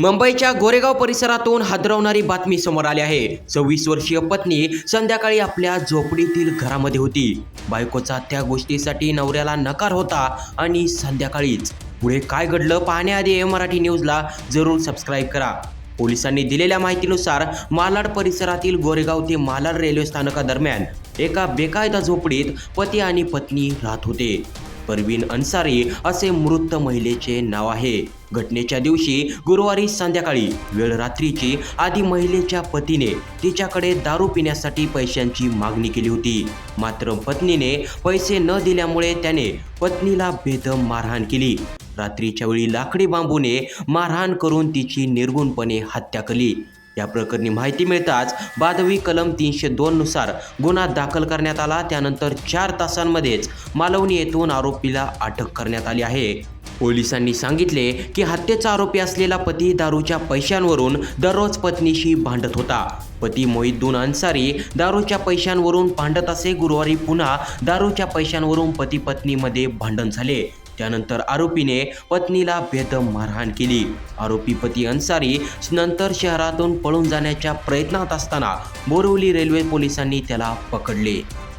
मुंबईच्या गोरेगाव परिसरातून हादरवणारी बातमी समोर आली आहे. सव्वीस वर्षीय पत्नी संध्याकाळी आपल्या झोपडीतील घरामध्ये होती. बायकोचा त्या गोष्टीसाठी नवऱ्याला नकार होता आणि संध्याकाळीच. पुढे काय घडलं पाहण्याआधी ए मराठी न्यूजला जरूर सबस्क्राईब करा. पोलिसांनी दिलेल्या माहितीनुसार मालाड परिसरातील गोरेगाव ते मालाड रेल्वे स्थानकादरम्यान एका बेकायदा झोपडीत पती आणि पत्नी राहत होते. परवीन अन्सारी असे मृत महिलेचे नाव आहे. घटनेच्या दिवशी गुरुवारी संध्याकाळी वेळ रात्रीची आधी महिलेच्या पतीने तिच्याकडे दारू पिण्यासाठी पैशांची मागणी केली होती. मात्र पत्नीने पैसे न दिल्यामुळे त्याने पत्नीला बेदम मारहाण केली. रात्रीच्या वेळी लाकडी बांबूने मारहाण करून तिची निर्गुणपणे हत्या केली. या प्रकरणी माहिती मिळताच बादवी कलम तीनशे दोननुसार गुन्हा दाखल करण्यात आला. त्यानंतर चार तासांमध्येच मालवणी येथून आरोपीला अटक करण्यात आली आहे. पोलिसांनी सांगितले की हत्येचा आरोपी असलेला पती दारूच्या पैशांवरून दररोज पत्नीशी भांडत होता. पती मोहिद्दून अन्सारी दारूच्या पैशांवरून भांडत असे गुरुवारी पुन्हा दारूच्या पैशांवरून पती पत्नीमध्ये भांडण झाले. त्यानंतर आरोपीने पत्नीला बेदम मारहाण केली. आरोपी पती अन्सारी नंतर शहरातून पळून जाण्याच्या प्रयत्नात असताना बोरिवली रेल्वे पोलिसांनी त्याला पकडले.